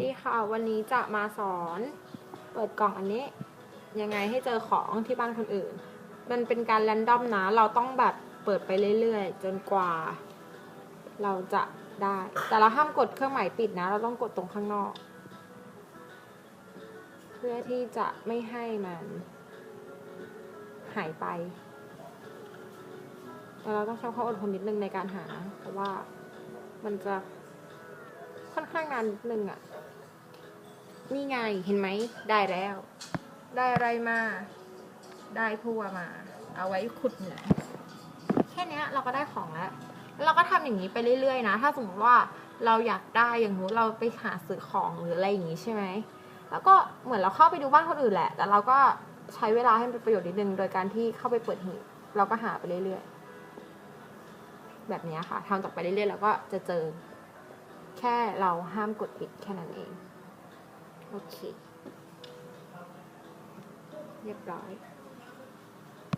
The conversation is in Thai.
ดีค่ะวันนี้จะมาสอนเปิดกล่องอันนี้ ยังไงให้เจอของที่บ้านคนอื่น มันเป็นการแรนดอมนะ เราต้องแบบเปิดไปเรื่อยๆ จนกว่า เราจะได้ แต่เราห้ามกดเครื่องหมายปิดนะ เราต้องกดตรงข้างนอก เพื่อที่จะไม่ให้มัน หายไปแต่เราต้องใช้ความอดทนนิดนึงในการหา เพราะว่ามันจะค่อนข้างนานนิดนึงอะ นี่ไงเห็นไหมได้แล้ว ได้อะไรมา ได้พั่วมา เอาไว้ขุดเหนือแค่เนี้ยเราก็ได้ของแล้วแล้วเราก็ทำอย่างนี้ไปเรื่อยๆนะ ถ้าสมมติว่าเราอยากได้อย่างนู้นเราไปหาซื้อของหรืออะไรอย่างนี้ใช่ไหมแล้วก็เหมือนเราเข้าไปดูบ้านคนอื่นแหละ แต่เราก็ใช้เวลาให้มันเป็นประโยชน์นิดนึง โดยการที่เข้าไปเปิดหีบเราก็หาไปเรื่อยๆ แบบเนี้ยค่ะทำต่อไปเรื่อยๆ แล้วก็จะเจอ แค่เราห้ามกดปิดแค่นั้นเอง โอเค เรียบร้อย